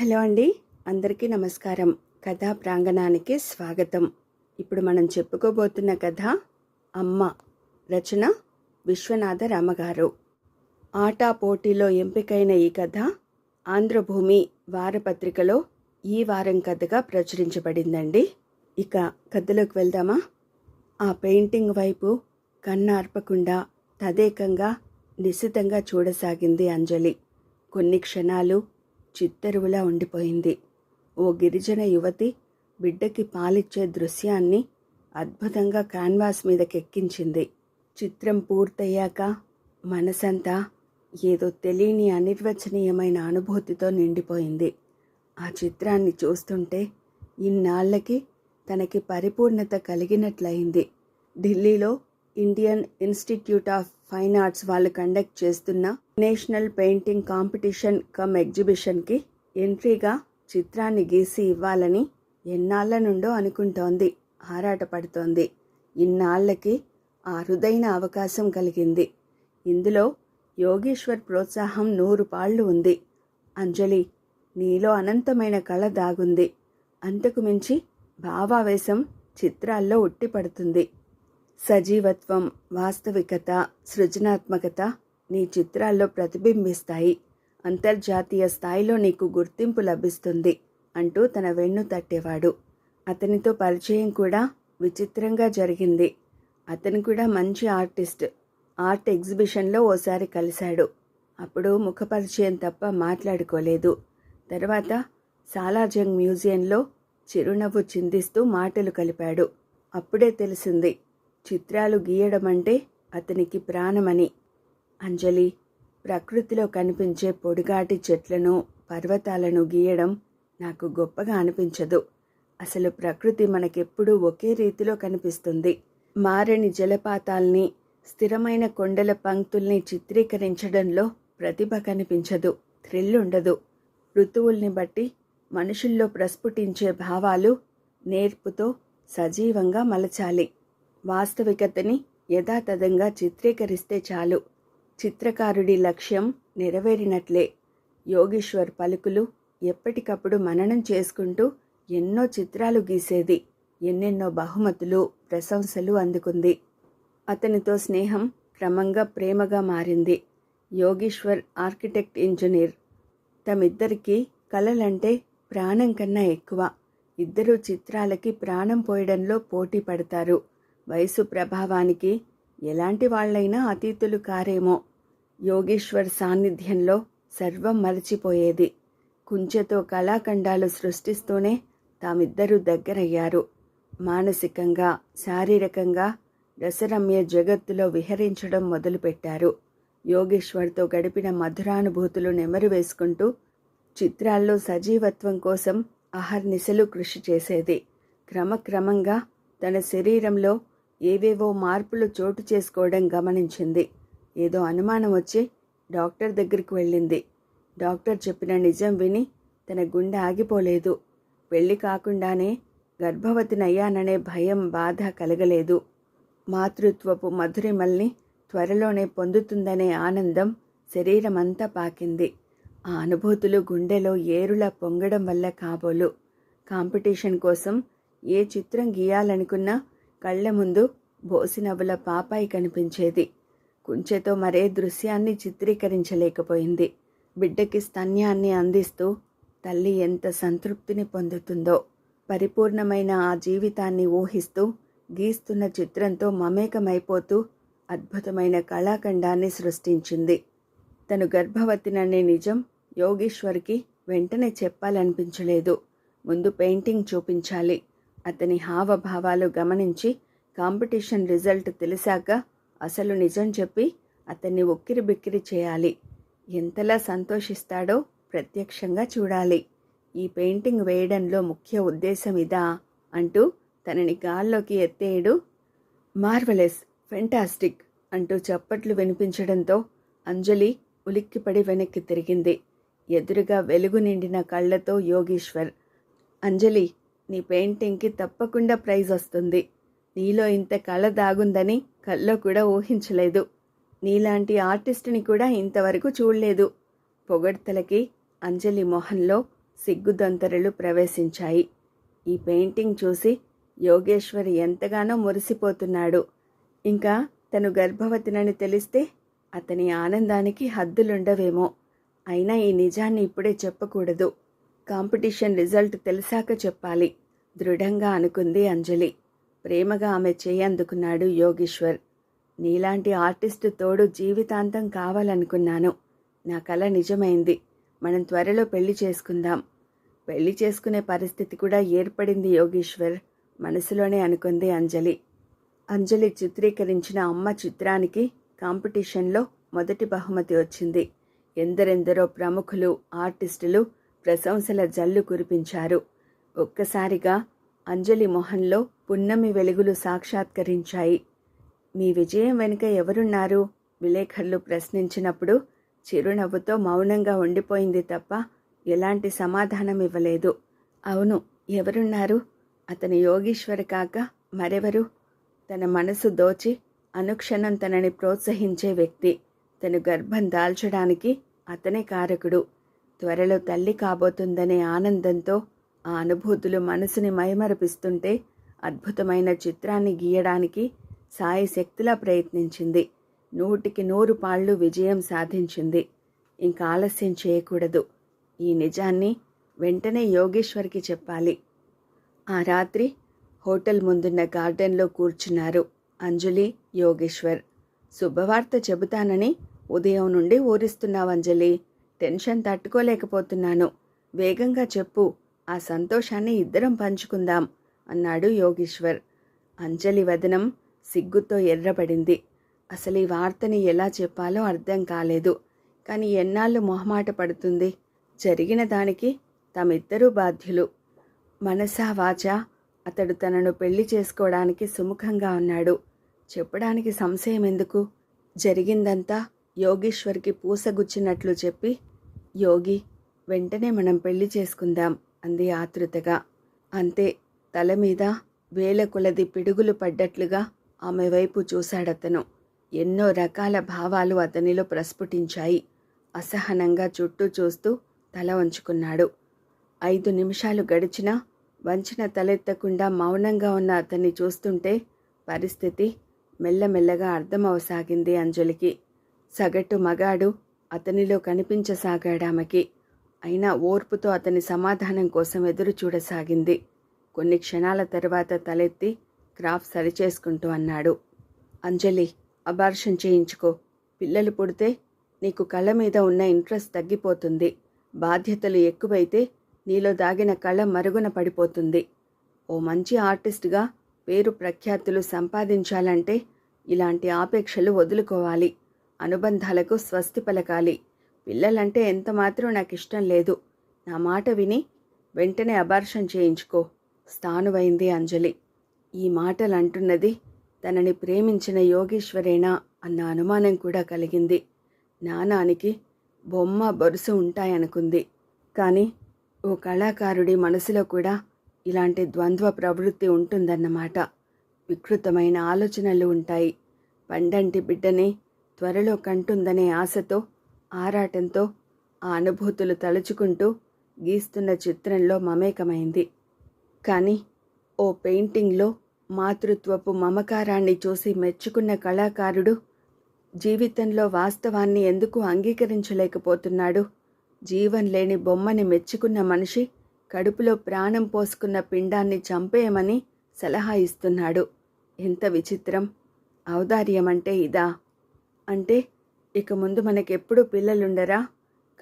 Hello అండి. అందరికీ నమస్కారం. కథా ప్రాంగణానికి స్వాగతం. ఇప్పుడు మనం చెప్పుకోబోతున్న కథ అమ్మ రచన విశ్వనాథ రామగారు. ఆటా పోటీలో ఎంపికైన ఈ కథ ఆంధ్రభూమి వారపత్రికలో ఈ వారం కథగా ప్రచురించబడిందండి. ఇక కథలోకి వెళ్దామా? ఆ పెయింటింగ్ వైపు కన్నార్పకుండా తదేకంగా నిశితంగా చూడసాగింది అంజలి. కొన్ని క్షణాలు చిత్తరువులా ఉండిపోయింది. ఓ గిరిజన యువతి బిడ్డకి పాలిచ్చే దృశ్యాన్ని అద్భుతంగా కాన్వాస్ మీదకెక్కించింది. చిత్రం పూర్తయ్యాక మనసంతా ఏదో తెలియని అనిర్వచనీయమైన అనుభూతితో నిండిపోయింది. ఆ చిత్రాన్ని చూస్తుంటే ఇన్నాళ్ళకి తనకి పరిపూర్ణత కలిగినట్లయింది. ఢిల్లీలో Indian Institute of Fine Arts వాళ్ళు కండక్ట్ చేస్తున్న నేషనల్ పెయింటింగ్ కాంపిటీషన్ కమ్ ఎగ్జిబిషన్కి ఎంట్రీగా చిత్రాన్ని గీసి ఇవ్వాలని ఎన్నాళ్ళ నుండో అనుకుంటోంది ఆరాటపడుతోంది. ఇన్నాళ్ళకి ఆ అరుదైన అవకాశం కలిగింది. ఇందులో యోగేశ్వర్ ప్రోత్సాహం నూరు పాళ్ళు ఉంది. అంజలి నీలో అనంతమైన కళ దాగుంది. అంతకు మించి భావావేశం చిత్రాల్లో ఉట్టిపడుతుంది. సజీవత్వం వాస్తవికత సృజనాత్మకత నీ చిత్రాల్లో ప్రతిబింబిస్తాయి. అంతర్జాతీయ స్థాయిలో నీకు గుర్తింపు లభిస్తుంది అంటూ తన వెన్ను తట్టేవాడు. అతనితో పరిచయం కూడా విచిత్రంగా జరిగింది. అతను కూడా మంచి ఆర్టిస్ట్. ఆర్ట్ ఎగ్జిబిషన్లో ఓసారి కలిశాడు. అప్పుడు ముఖపరిచయం తప్ప మాట్లాడుకోలేదు. తర్వాత సాలాజంగ్ మ్యూజియంలో చిరునవ్వు చిందిస్తూ మాటలు కలిపాడు. అప్పుడే తెలిసింది చిత్రాలు గీయడం అంటే అతనికి ప్రాణమని. అంజలి ప్రకృతిలో కనిపించే పొడిగాటి చెట్లను పర్వతాలను గీయడం నాకు గొప్పగా అనిపించదు. అసలు ప్రకృతి మనకెప్పుడూ ఒకే రీతిలో కనిపిస్తుంది. మారని జలపాతాల్ని స్థిరమైన కొండల పంక్తుల్ని చిత్రీకరించడంలో ప్రతిభ కనిపించదు థ్రిల్ ఉండదు ఋతువుల్ని బట్టి మనుషుల్లో ప్రస్ఫుటించే భావాలు నేర్పుతో సజీవంగా మలచాలి. వాస్తవికతని యథాతథంగా చిత్రీకరిస్తే చాలు. చిత్రకారుడి లక్ష్యం నెరవేరినట్లే. యోగేశ్వర్ పలుకులు ఎప్పటికప్పుడు మననం చేసుకుంటూ ఎన్నో చిత్రాలు గీసేది ఎన్నెన్నో బహుమతులు ప్రశంసలు అందుకుంది. అతనితో స్నేహం క్రమంగా ప్రేమగా మారింది. Yogeshwar architect engineer. తమిద్దరికీ కళలంటే ప్రాణం కన్నా ఎక్కువ. ఇద్దరు చిత్రాలకి ప్రాణం పోయడంలో పోటీ పడతారు. వయసు ప్రభావానికి ఎలాంటి వాళ్ళైనా అతీతులు కారేమో. యోగేశ్వర్ సాన్నిధ్యంలో సర్వం మరచిపోయేది. కుంచెతో కళాఖండాలు సృష్టిస్తూనే తామిద్దరూ దగ్గరయ్యారు. మానసికంగా శారీరకంగా రసరమ్య జగత్తులో విహరించడం మొదలుపెట్టారు. యోగేశ్వర్తో గడిపిన మధురానుభూతులు నెమరు వేసుకుంటూ చిత్రాల్లో సజీవత్వం కోసం అహర్నిశలు కృషి చేసేది. క్రమక్రమంగా తన శరీరంలో ఏవేవో మార్పులు చోటు చేసుకోవడం గమనించింది. ఏదో అనుమానం వచ్చి డాక్టర్ దగ్గరికి వెళ్ళింది. డాక్టర్ చెప్పిన నిజం విని తన గుండె ఆగిపోలేదు. పెళ్ళి కాకుండానే గర్భవతినయ్యాననే భయం బాధ కలగలేదు. మాతృత్వపు మధురిమల్ని త్వరలోనే పొందుతుందనే ఆనందం శరీరమంతా పాకింది. ఆ అనుభూతులు గుండెలో ఏరులా పొంగడం వల్ల కాబోలు. కాంపిటీషన్ కోసం ఏ చిత్రం గీయాలనుకున్నా కళ్ళ ముందు బోసినవ్వుల పాపాయి కనిపించేది. కుంచెతో మరే దృశ్యాన్ని చిత్రీకరించలేకపోయింది. బిడ్డకి స్తన్యాన్ని అందిస్తూ తల్లి ఎంత సంతృప్తిని పొందుతుందో పరిపూర్ణమైన ఆ జీవితాన్ని ఊహిస్తూ గీస్తున్న చిత్రంతో మమేకమైపోతూ అద్భుతమైన కళాఖండాన్ని సృష్టించింది. తను గర్భవతిననే నిజం యోగేశ్వర్కి వెంటనే చెప్పాలనిపించలేదు. ముందు పెయింటింగ్ చూపించాలి. అతని హావభావాలు గమనించి కాంపిటీషన్ రిజల్ట్ తెలిసాక అసలు నిజం చెప్పి అతన్ని ఉక్కిరి బిక్కిరి చేయాలి. ఎంతలా సంతోషిస్తాడో ప్రత్యక్షంగా చూడాలి. ఈ పెయింటింగ్ వేయడంలో ముఖ్య ఉద్దేశం ఇదా? అంటూ తనని గాల్లోకి ఎత్తేయడు. మార్వలెస్ ఫెంటాస్టిక్ అంటూ చప్పట్లు వినిపించడంతో అంజలి ఉలిక్కిపడి వెనక్కి తిరిగింది. ఎదురుగా వెలుగు నిండిన కళ్ళతో యోగీశ్వర్ అంజలి నీ పెయింటింగ్కి తప్పకుండా ప్రైజ్ వస్తుంది. నీలో ఇంత కళ దాగుందని కల్లో కూడా ఊహించలేదు. నీలాంటి ఆర్టిస్ట్ని కూడా ఇంతవరకు చూడలేదు. పొగడ్తలకి అంజలి మొహంలో సిగ్గుదంతరలు ప్రవేశించాయి. ఈ పెయింటింగ్ చూసి యోగేశ్వరి ఎంతగానో మురిసిపోతున్నాడు. ఇంకా తను గర్భవతినని తెలిస్తే అతని ఆనందానికి హద్దులుండవేమో. అయినా ఈ నిజాన్ని ఇప్పుడే చెప్పకూడదు. కాంపిటీషన్ రిజల్ట్ తెలిసాక చెప్పాలి. దృఢంగా అనుకుంది అంజలి. ప్రేమగా ఆమె చేయి అందుకున్నాడు యోగేశ్వర్. నీలాంటి ఆర్టిస్టు తోడు జీవితాంతం కావాలనుకున్నాను. నా కల నిజమైంది. మనం త్వరలో పెళ్ళి చేసుకుందాం. పెళ్ళి చేసుకునే పరిస్థితి కూడా ఏర్పడింది యోగేశ్వర్. మనసులోనే అనుకుంది అంజలి. అంజలి చిత్రీకరించిన అమ్మ చిత్రానికి కాంపిటీషన్లో మొదటి బహుమతి వచ్చింది. ఎందరెందరో ప్రముఖులు ఆర్టిస్టులు ప్రశంసల జల్లు కురిపించారు. ఒక్కసారిగా అంజలి మొహంలో పున్నమి వెలుగులు సాక్షాత్కరించాయి. మీ విజయం వెనుక ఎవరున్నారు? విలేకరులు ప్రశ్నించినప్పుడు చిరునవ్వుతో మౌనంగా ఉండిపోయింది తప్ప ఎలాంటి సమాధానం ఇవ్వలేదు. అవును ఎవరున్నారు? అతని యోగీశ్వర్ కాక మరెవరు? తన మనసు దోచి అనుక్షణం తనని ప్రోత్సహించే వ్యక్తి. తను గర్భం దాల్చడానికి అతనే కారకుడు. త్వరలో తల్లి కాబోతుందనే ఆనందంతో ఆ అనుభూతులు మనసుని మైమరపిస్తుంటే అద్భుతమైన చిత్రాన్ని గీయడానికి సాయి శక్తిలా ప్రయత్నించింది. నూటికి నూరు పాళ్ళు విజయం సాధించింది. ఇంకా ఆలస్యం చేయకూడదు. ఈ నిజాన్ని వెంటనే యోగేశ్వర్కి చెప్పాలి. ఆ రాత్రి హోటల్ ముందున్న గార్డెన్లో కూర్చున్నారు అంజలి యోగేశ్వర్. శుభవార్త చెబుతానని ఉదయం నుండి ఊరిస్తున్నావు అంజలి. టెన్షన్ తట్టుకోలేకపోతున్నాను. వేగంగా చెప్పు. ఆ సంతోషాన్ని ఇద్దరం పంచుకుందాం అన్నాడు యోగేశ్వర్. అంజలి వదనం సిగ్గుతో ఎర్రబడింది. అసలు ఈ వార్తని ఎలా చెప్పాలో అర్థం కాలేదు. కానీ ఎన్నాళ్ళు మొహమాట పడుతుంది. జరిగిన దానికి తమిద్దరూ బాధ్యులు. మనసా వాచా అతడు తనను పెళ్ళి చేసుకోవడానికి సుముఖంగా ఉన్నాడు. చెప్పడానికి సంశయం ఎందుకు? జరిగిందంతా యోగేశ్వర్కి పూసగుచ్చినట్లు చెప్పి యోగి వెంటనే మనం పెళ్ళి చేసుకుందాం. అంది ఆతృతగా అంతే తల మీద వేల కొలది పిడుగులు పడ్డట్లుగా ఆమె వైపు చూశాడతను. ఎన్నో రకాల భావాలు అతనిలో ప్రస్ఫుటించాయి. అసహనంగా చుట్టూ చూస్తూ తల వంచుకున్నాడు. ఐదు నిమిషాలు గడిచినా వంచిన తలెత్తకుండా మౌనంగా ఉన్న అతన్ని చూస్తుంటే పరిస్థితి మెల్లమెల్లగా అర్థమవసాగింది అంజలికి. సగటు మగాడు అతనిలో కనిపించసాగాడామెకి. అయినా ఓర్పుతో అతని సమాధానం కోసం ఎదురు చూడసాగింది. కొన్ని క్షణాల తర్వాత తలెత్తి క్రాఫ్ సరిచేసుకుంటూ అన్నాడు. అంజలి అబార్షన్ చేయించుకో. పిల్లలు పుడితే నీకు కళ్ళ మీద ఉన్న ఇంట్రెస్ట్ తగ్గిపోతుంది. బాధ్యతలు ఎక్కువైతే నీలో దాగిన కళ మరుగున పడిపోతుంది. ఓ మంచి ఆర్టిస్ట్గా పేరు ప్రఖ్యాతులు సంపాదించాలంటే ఇలాంటి ఆపేక్షలు వదులుకోవాలి. అనుబంధాలకు స్వస్తి పలకాలి. పిల్లలంటే ఎంత మాత్రం నాకు ఇష్టం లేదు. నా మాట విని వెంటనే అబార్షన్ చేయించుకో. స్థానువైంది అంజలి. ఈ మాటలు అంటున్నది తనని ప్రేమించిన యోగేశ్వరేనా అన్న అనుమానం కూడా కలిగింది. నానానికి బొమ్మ బొరుసు ఉంటాయనుకుంది. కానీ ఓ కళాకారుడి మనసులో కూడా ఇలాంటి ద్వంద్వ ప్రవృత్తి ఉంటుందన్నమాట. వికృతమైన ఆలోచనలు ఉంటాయి. పండంటి బిడ్డని త్వరలో కంటుందనే ఆశతో ఆరాటంతో ఆ అనుభూతులు తలుచుకుంటూ గీస్తున్న చిత్రంలో మమేకమైంది. కానీ ఓ పెయింటింగ్లో మాతృత్వపు మమకారాన్ని చూసి మెచ్చుకున్న కళాకారుడు జీవితంలో వాస్తవాన్ని ఎందుకు అంగీకరించలేకపోతున్నాడు? జీవం లేని బొమ్మని మెచ్చుకున్న మనిషి కడుపులో ప్రాణం పోసుకున్న పిండాన్ని చంపేయమని సలహా ఇస్తున్నాడు. ఎంత విచిత్రం! ఔదార్యం అంటే ఇదా? అంటే ఇక ముందు మనకెప్పుడు పిల్లలుండరా?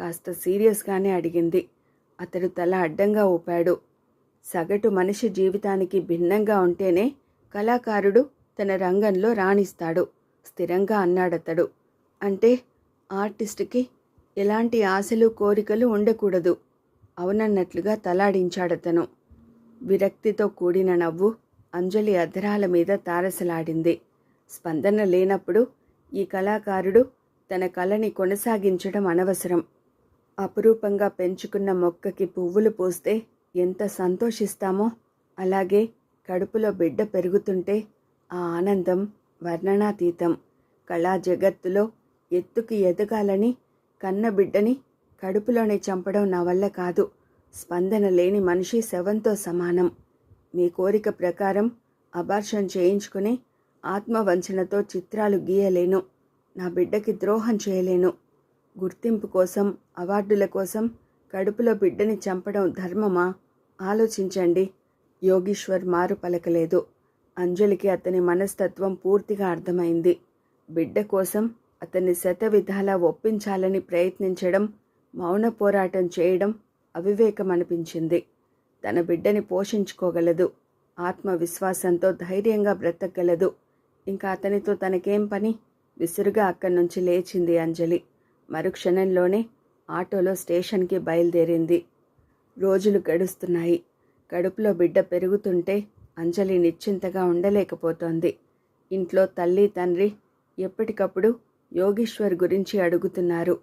కాస్త సీరియస్గానే అడిగింది. అతడు తల అడ్డంగా ఊపాడు. సగటు మనిషి జీవితానికి భిన్నంగా ఉంటేనే కళాకారుడు తన రంగంలో రాణిస్తాడు. స్థిరంగా అన్నాడతడు. అంటే ఆర్టిస్ట్కి ఎలాంటి ఆశలు కోరికలు ఉండకూడదు. అవునన్నట్లుగా తలాడించాడతను. విరక్తితో కూడిన నవ్వు అంజలి అధరాల మీద తారసలాడింది. స్పందన లేనప్పుడు ఈ కళాకారుడు తన కళని కొనసాగించడం అనవసరం. అపురూపంగా పెంచుకున్న మొక్కకి పువ్వులు పూస్తే ఎంత సంతోషిస్తామో. అలాగే కడుపులో బిడ్డ పెరుగుతుంటే ఆ ఆనందం వర్ణనాతీతం. కళా జగత్తులో ఎత్తుకి ఎదగాలని కన్న బిడ్డని కడుపులోనే చంపడం నా వల్ల కాదు. స్పందన లేని మనిషి శవంతో సమానం. మీ కోరిక ప్రకారం అబార్షన్ చేయించుకుని ఆత్మవంచనతో చిత్రాలు గీయలేను. నా బిడ్డకి ద్రోహం చేయలేను. గుర్తింపు కోసం అవార్డుల కోసం కడుపులో బిడ్డని చంపడం ధర్మమా? ఆలోచించండి. యోగీశ్వర్ మారు పలకలేదు. అంజలికి అతని మనస్తత్వం పూర్తిగా అర్థమైంది. బిడ్డ కోసం అతన్ని శతవిధాలా ఒప్పించాలని ప్రయత్నించడం మౌన పోరాటం చేయడం అవివేకం అనిపించింది తన బిడ్డని పోషించుకోగలదు. ఆత్మవిశ్వాసంతో ధైర్యంగా బ్రతకగలదు. ఇంకా అతనితో తనకేం పని? విసురుగా అక్కడి నుంచి లేచింది అంజలి. మరుక్షణంలోనే ఆటోలో స్టేషన్కి బయలుదేరింది. రోజులు గడుస్తున్నాయి. కడుపులో బిడ్డ పెరుగుతుంటే అంజలి నిశ్చింతగా ఉండలేకపోతోంది. ఇంట్లో తల్లి తండ్రి ఎప్పటికప్పుడు యోగీశ్వర్ గురించి అడుగుతున్నారు.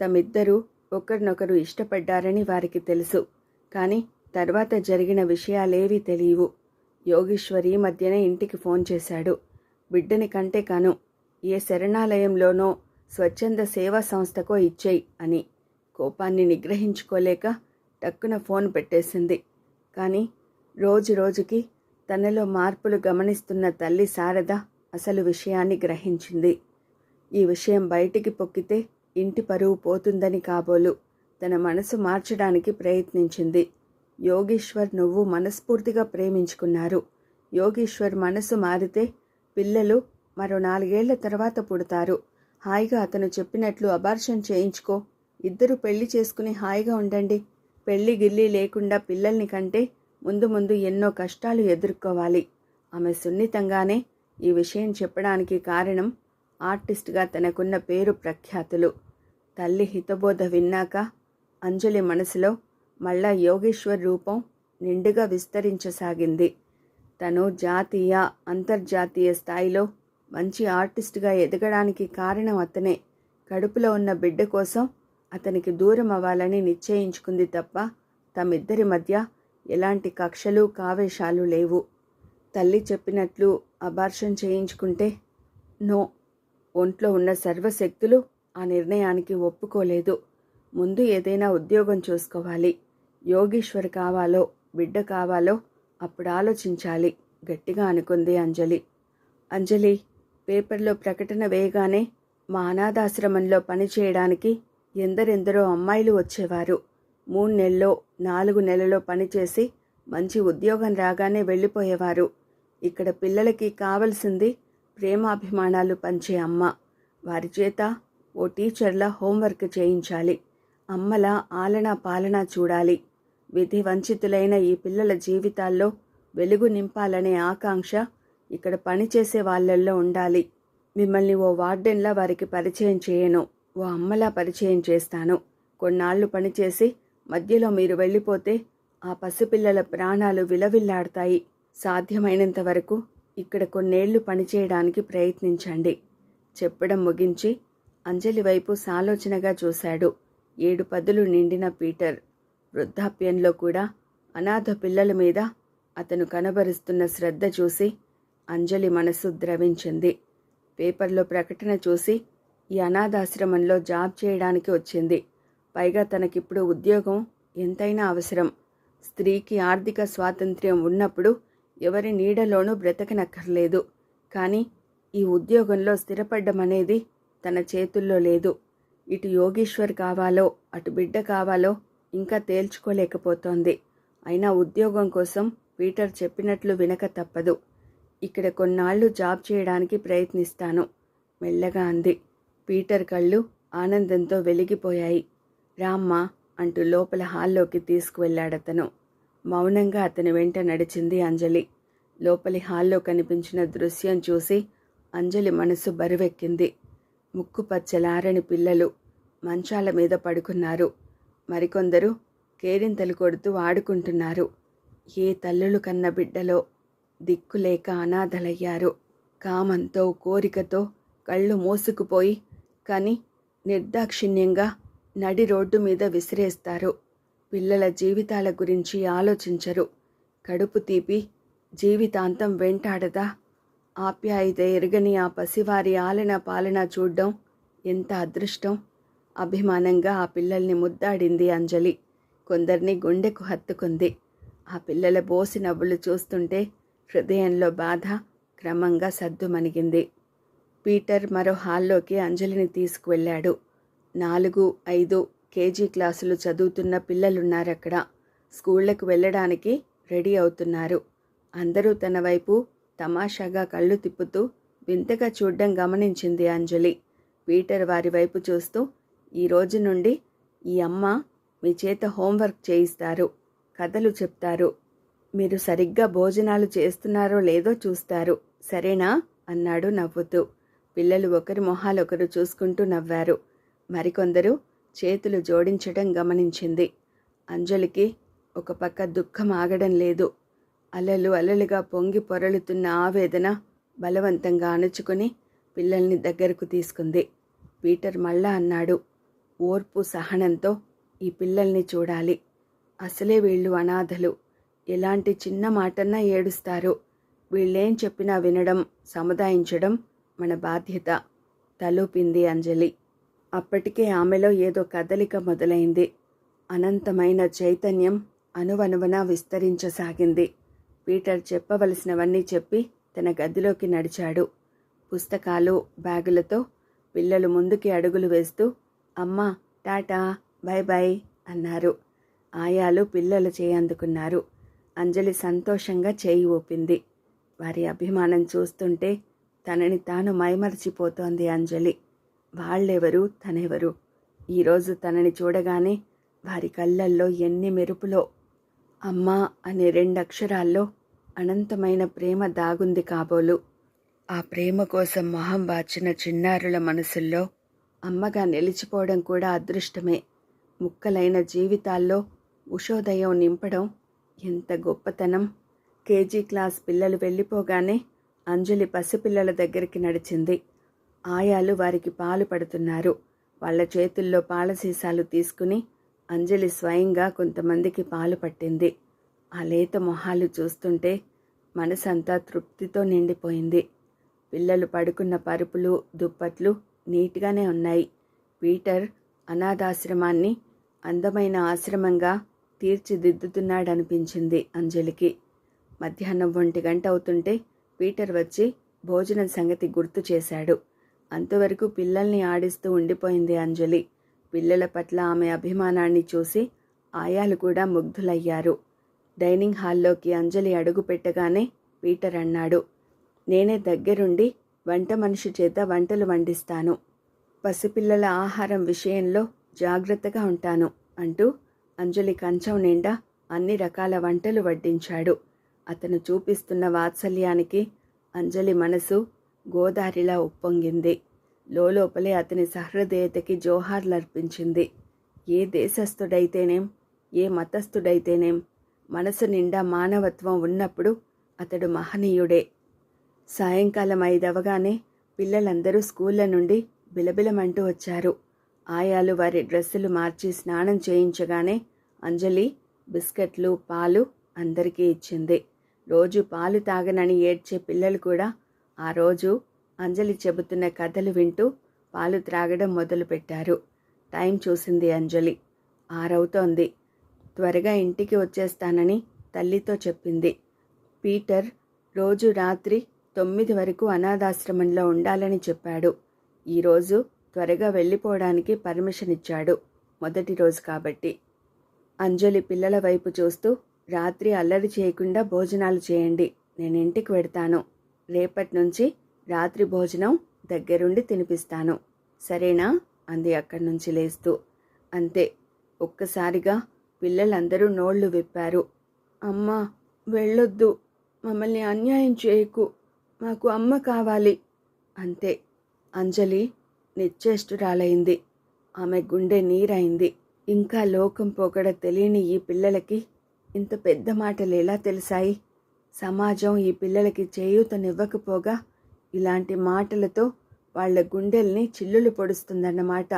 తమిద్దరూ ఒకరినొకరు ఇష్టపడ్డారని వారికి తెలుసు. కానీ తర్వాత జరిగిన విషయాలేవీ తెలియవు. యోగీశ్వరి మధ్యనే ఇంటికి ఫోన్ చేశాడు. బిడ్డని కంటే కాను ఏ శరణాలయంలోనో స్వచ్ఛంద సేవా సంస్థకో ఇచ్చేయి అని కోపాన్ని నిగ్రహించుకోలేక టక్కున ఫోన్ పెట్టేసింది. కానీ రోజు రోజుకి తనలో మార్పులు గమనిస్తున్న తల్లి శారద అసలు విషయాన్ని గ్రహించింది. ఈ విషయం బయటికి పొక్కితే ఇంటి పరువు పోతుందని కాబోలు తన మనసు మార్చడానికి ప్రయత్నించింది. యోగీశ్వర్ నువ్వు మనస్ఫూర్తిగా ప్రేమించుకున్నారు. యోగీశ్వర్ మనసు మారితే పిల్లలు మరో నాలుగేళ్ళ తర్వాత పుడతారు. హాయిగా అతను చెప్పినట్లు అబార్షన్ చేయించుకో. ఇద్దరు పెళ్ళి చేసుకుని హాయిగా ఉండండి. పెళ్ళి గిల్లి లేకుండా పిల్లల్ని కంటే ముందు ముందు ఎన్నో కష్టాలు ఎదుర్కోవాలి. ఆమె సున్నితంగానే ఈ విషయం చెప్పడానికి కారణం ఆర్టిస్ట్గా తనకున్న పేరు ప్రఖ్యాతులు. తల్లి హితబోధ విన్నాక అంజలి మనసులో మళ్ళా యోగేశ్వర్ రూపం నిండుగా విస్తరించసాగింది. తను జాతీయ అంతర్జాతీయ స్థాయిలో మంచి ఆర్టిస్ట్గా ఎదగడానికి కారణం అతనే. కడుపులో ఉన్న బిడ్డ కోసం అతనికి దూరం అవ్వాలని నిశ్చయించుకుంది తప్ప తమిద్దరి మధ్య ఎలాంటి కక్షలు కావేశాలు లేవు. తల్లి చెప్పినట్లు అబార్షన్ చేయించుకుంటే నో. ఒంట్లో ఉన్న సర్వశక్తులు ఆ నిర్ణయానికి ఒప్పుకోలేదు. ముందు ఏదైనా ఉద్యోగం చూసుకోవాలి. యోగీశ్వర్ కావాలో బిడ్డ కావాలో అప్పుడు ఆలోచించాలి. గట్టిగా అనుకుంది అంజలి. అంజలి పేపర్లో ప్రకటన వేయగానే మా అనాథాశ్రమంలో పనిచేయడానికి ఎందరెందరో అమ్మాయిలు వచ్చేవారు. మూడు నెలలో నాలుగు నెలలో పనిచేసి మంచి ఉద్యోగం రాగానే వెళ్ళిపోయేవారు. ఇక్కడ పిల్లలకి కావలసింది ప్రేమాభిమానాలు పంచే అమ్మ. వారి చేత ఓ టీచర్ల హోంవర్క్ చేయించాలి. అమ్మల ఆలనా పాలన చూడాలి. విధి వంచితులైన ఈ పిల్లల జీవితాల్లో వెలుగు నింపాలనే ఆకాంక్ష ఇక్కడ పనిచేసే వాళ్ళల్లో ఉండాలి. మిమ్మల్ని ఓ వార్డెన్లా వారికి పరిచయం చేయను. ఓ అమ్మలా పరిచయం చేస్తాను. కొన్నాళ్ళు పనిచేసి మధ్యలో మీరు వెళ్ళిపోతే ఆ పసిపిల్లల ప్రాణాలు విలవిల్లాడతాయి. సాధ్యమైనంత వరకు ఇక్కడ కొన్నేళ్ళు పనిచేయడానికి ప్రయత్నించండి. చెప్పడం ముగించి అంజలి వైపు సాలోచనగా చూశాడు. ఏడు పదులు నిండిన పీటర్. వృద్ధాప్యంలో కూడా అనాథ పిల్లల మీద అతను కనబరుస్తున్న శ్రద్ధ చూసి అంజలి మనసు ద్రవించింది. పేపర్లో ప్రకటన చూసి ఈ అనాథాశ్రమంలో జాబ్ చేయడానికి వచ్చింది. పైగా తనకిప్పుడు ఉద్యోగం ఎంతైనా అవసరం. స్త్రీకి ఆర్థిక స్వాతంత్ర్యం ఉన్నప్పుడు ఎవరి నీడలోనూ బ్రతకనక్కర్లేదు. కానీ ఈ ఉద్యోగంలో స్థిరపడ్డం అనేది తన చేతుల్లో లేదు. ఇటు యోగీశ్వర్ కావాలో అటు బిడ్డ కావాలో ఇంకా తేల్చుకోలేకపోతోంది. అయినా ఉద్యోగం కోసం పీటర్ చెప్పినట్లు వినక తప్పదు. ఇక్కడ కొన్నాళ్ళు జాబ్ చేయడానికి ప్రయత్నిస్తాను మెల్లగా అంది. పీటర్ కళ్ళు ఆనందంతో వెలిగిపోయాయి. రామ్మా అంటూ లోపల హాల్లోకి తీసుకువెళ్ళాడతను. మౌనంగా అతని వెంట నడిచింది అంజలి. లోపలి హాల్లో కనిపించిన దృశ్యం చూసి అంజలి మనసు బరువెక్కింది. ముక్కు పచ్చలారని పిల్లలు మంచాల మీద పడుకున్నారు. మరికొందరు కేరింతలు కొడుతూ ఆడుకుంటున్నారు. ఏ తల్లులు కన్న బిడ్డలో దిక్కులేక అనాథలయ్యారు. కామంతో కోరికతో కళ్ళు మోసుకుపోయి కానీ నిర్దాక్షిణ్యంగా నడి రోడ్డు మీద విసిరేస్తారు. పిల్లల జీవితాల గురించి ఆలోచించరు. కడుపు తీపి జీవితాంతం వెంటాడదా? ఆప్యాయత ఎరగని ఆ పసివారి ఆలన పాలన చూడ్డం ఎంత అదృష్టం? అభిమానంగా ఆ పిల్లల్ని ముద్దాడింది అంజలి. కొందరిని గుండెకు హత్తుకుంది. ఆ పిల్లల బోసి నవ్వులు చూస్తుంటే హృదయంలో బాధ క్రమంగా సద్దుమణిగింది. పీటర్ మరో హాల్లోకి అంజలిని తీసుకువెళ్ళాడు. నాలుగు ఐదు కేజీ క్లాసులు చదువుతున్న పిల్లలున్నారక్కడ. స్కూళ్ళకు వెళ్ళడానికి రెడీ అవుతున్నారు. అందరూ తన వైపు తమాషాగా కళ్ళు తిప్పుతూ వింతగా చూడ్డం గమనించింది అంజలి. పీటర్ వారి వైపు చూస్తూ ఈ రోజు నుండి ఈ అమ్మ మీ చేత హోంవర్క్ చేయిస్తారు. కథలు చెప్తారు. మీరు సరిగ్గా భోజనాలు చేస్తున్నారో లేదో చూస్తారు. సరేనా? అన్నాడు నవ్వుతూ. పిల్లలు ఒకరి మొహాలొకరు చూసుకుంటూ నవ్వారు. మరికొందరు చేతులు జోడించడం గమనించింది. అంజలికి ఒక పక్క దుఃఖం ఆగడం లేదు. అలలు అలలుగా పొంగి పొరలుతున్న ఆవేదన బలవంతంగా అణుచుకుని పిల్లల్ని దగ్గరకు తీసుకుంది. పీటర్ మళ్ళా అన్నాడు ఓర్పు సహనంతో ఈ పిల్లల్ని చూడాలి. అసలే వీళ్ళు అనాథలు. ఎలాంటి చిన్న మాటన్నా ఏడుస్తారు. వీళ్ళేం చెప్పినా వినడం సముదాయించడం మన బాధ్యత. తలూపింది అంజలి. అప్పటికే ఆమెలో ఏదో కదలిక మొదలైంది. అనంతమైన చైతన్యం అనువనువన విస్తరించసాగింది. పీటర్ చెప్పవలసినవన్నీ చెప్పి తన గదిలోకి నడిచాడు. పుస్తకాలు బ్యాగులతో పిల్లలు ముందుకి అడుగులు వేస్తూ అమ్మ టాటా బై బై అన్నారు. ఆయాలు పిల్లలు చేయందుకున్నారు. అంజలి సంతోషంగా చేయి ఊపింది. వారి అభిమానం చూస్తుంటే తనని తాను మైమరిచిపోతోంది అంజలి. వాళ్ళెవరు? తనెవరు? ఈరోజు తనని చూడగానే వారి కళ్ళల్లో ఎన్ని మెరుపులో అమ్మా అనే రెండక్షరాల్లో అనంతమైన ప్రేమ దాగుంది కాబోలు. ఆ ప్రేమ కోసం మొహం బాచిన చిన్నారుల మనసుల్లో అమ్మగా నిలిచిపోవడం కూడా అదృష్టమే. ముక్కలైన జీవితాల్లో ఉషోదయం నింపడం ఎంత గొప్పతనం. కేజీ క్లాస్ పిల్లలు వెళ్ళిపోగానే అంజలి పసిపిల్లల దగ్గరికి నడిచింది. ఆయాలు వారికి పాలు పడుతున్నారు. వాళ్ళ చేతుల్లో పాల సీసాలు తీసుకుని అంజలి స్వయంగా కొంతమందికి పాలు పట్టింది. ఆ లేత మొహాలు చూస్తుంటే మనసంతా తృప్తితో నిండిపోయింది. పిల్లలు పడుకున్న పరుపులు దుప్పట్లు నీట్గానే ఉన్నాయి. పీటర్ అనాథాశ్రమాన్ని అందమైన ఆశ్రమంగా తీర్చిదిద్దుతున్నాడనిపించింది అంజలికి. మధ్యాహ్నం ఒంటి గంట అవుతుంటే పీటర్ వచ్చి భోజనం సంగతి గుర్తు చేశాడు. అంతవరకు పిల్లల్ని ఆడిస్తూ ఉండిపోయింది అంజలి. పిల్లల పట్ల ఆమె అభిమానాన్ని చూసి ఆయాలు కూడా ముగ్ధులయ్యారు. డైనింగ్ హాల్లోకి అంజలి అడుగు పెట్టగానే పీటర్ అన్నాడు నేనే దగ్గరుండి వంట మనిషి చేత వంటలు వండిస్తాను. పసిపిల్లల ఆహారం విషయంలో జాగ్రత్తగా ఉంటాను అంటూ అంజలి కంచం నిండా అన్ని రకాల వంటలు వడ్డించాడు. అతను చూపిస్తున్న వాత్సల్యానికి అంజలి మనసు గోదారిలా ఉప్పొంగింది. లోపలే అతని సహృదయతకి జోహార్లర్పించింది. ఏ దేశస్థుడైతేనేం? ఏ మతస్థుడైతేనేం? మనసు నిండా మానవత్వం ఉన్నప్పుడు అతడు మహనీయుడే. సాయంకాలం ఐదవగానే పిల్లలందరూ స్కూళ్ళ నుండి బిలబిలమంటూ వచ్చారు. ఆయాలు వారి డ్రెస్సులు మార్చి స్నానం చేయించగానే అంజలి బిస్కెట్లు పాలు అందరికీ ఇచ్చింది. రోజు పాలు తాగనని ఏడ్చే పిల్లలు కూడా ఆ రోజు అంజలి చెబుతున్న కథలు వింటూ పాలు త్రాగడం మొదలుపెట్టారు. టైం చూసింది అంజలి. ఆరవుతోంది. త్వరగా ఇంటికి వచ్చేస్తానని తల్లితో చెప్పింది. పీటర్ రోజు రాత్రి తొమ్మిది వరకు అనాథాశ్రమంలో ఉండాలని చెప్పాడు. ఈరోజు త్వరగా వెళ్ళిపోవడానికి పర్మిషన్ ఇచ్చాడు మొదటి రోజు కాబట్టి. అంజలి పిల్లల వైపు చూస్తూ రాత్రి అల్లరి చేయకుండా భోజనాలు చేయండి నేను ఇంటికి వెడతాను రేపటి నుంచి రాత్రి భోజనం దగ్గరుండి తినిపిస్తాను. సరేనా? అంది అక్కడి నుంచి లేస్తూ. అంతే ఒక్కసారిగా పిల్లలందరూ నోళ్ళు విప్పారు. అమ్మా వెళ్ళొద్దు మమ్మల్ని అన్యాయం చేయకు మాకు అమ్మ కావాలి. అంతే అంజలి నిశ్చేష్టురాలైంది. ఆమె గుండె నీరైంది. ఇంకా లోకం పొగడ తెలియని ఈ పిల్లలకి ఇంత పెద్ద మాటలు ఎలా తెలిసాయి? సమాజం ఈ పిల్లలకి చేయూతనివ్వకపోగా ఇలాంటి మాటలతో వాళ్ళ గుండెల్ని చిల్లులు పొడుస్తుందన్నమాట.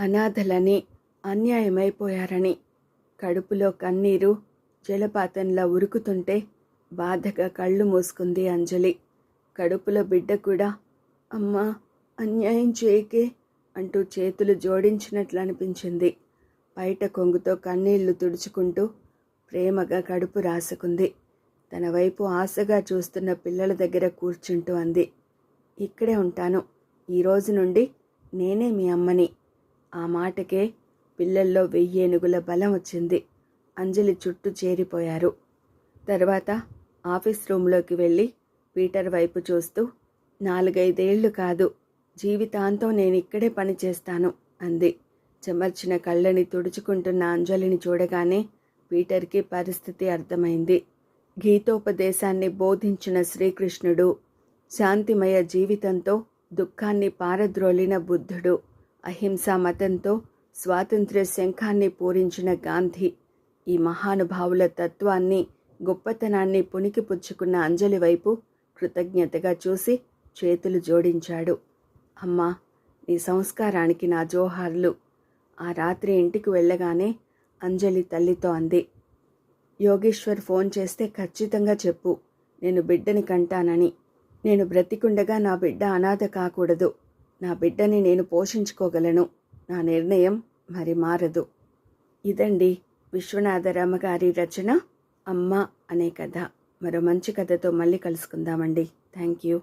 అనాథలని అన్యాయమైపోయారని. కడుపులో కన్నీరు జలపాతంలా ఉరుకుతుంటే బాధగా కళ్ళు మూసుకుంది అంజలి. కడుపులో బిడ్డ కూడా అమ్మా అన్యాయం చేయకే అంటూ చేతులు జోడించినట్లు అనిపించింది. బయట కొంగుతో కన్నీళ్ళు తుడుచుకుంటూ ప్రేమగా కడుపు రాసుకుంది. తన వైపు ఆశగా చూస్తున్న పిల్లల దగ్గర కూర్చుంటూ అంది. ఇక్కడే ఉంటాను. ఈ రోజు నుండి నేనే మీ అమ్మని. ఆ మాటకే పిల్లల్లో వెయ్యేనుగుల బలం వచ్చింది. అంజలి చుట్టూ చేరిపోయారు. తర్వాత ఆఫీస్ రూమ్లోకి వెళ్ళి పీటర్ వైపు చూస్తూ నాలుగైదేళ్ళు కాదు. జీవితాంతం నేను ఇక్కడే పని చేస్తాను అంది. చెమర్చిన కళ్ళని తుడుచుకుంటున్న అంజలిని చూడగానే పీటర్కి పరిస్థితి అర్థమైంది. గీతోపదేశాన్ని బోధించిన శ్రీకృష్ణుడు శాంతిమయ జీవితంతో దుఃఖాన్ని పారద్రోలిన బుద్ధుడు అహింసా మతంతో స్వాతంత్ర్య శంఖాన్ని పూరించిన గాంధీ ఈ మహానుభావుల తత్వాన్ని గొప్పతనాన్ని పుణికిపుచ్చుకున్న అంజలి వైపు కృతజ్ఞతగా చూసి చేతులు జోడించాడు. అమ్మా నీ సంస్కారానికి నా జోహార్లు. ఆ రాత్రి ఇంటికి వెళ్ళగానే అంజలి తల్లితో అంది యోగేశ్వర్ ఫోన్ చేస్తే ఖచ్చితంగా చెప్పు. నేను బిడ్డని కంటానని. నేను బ్రతికుండగా నా బిడ్డ అనాథ కాకూడదు. నా బిడ్డని నేను పోషించుకోగలను. నా నిర్ణయం మరి మారదు. ఇదండి విశ్వనాథరామ గారి రచన? అమ్మ అనే కథ. మరో మంచి కథతో మళ్ళీ కలుసుకుందామండి. Thank you.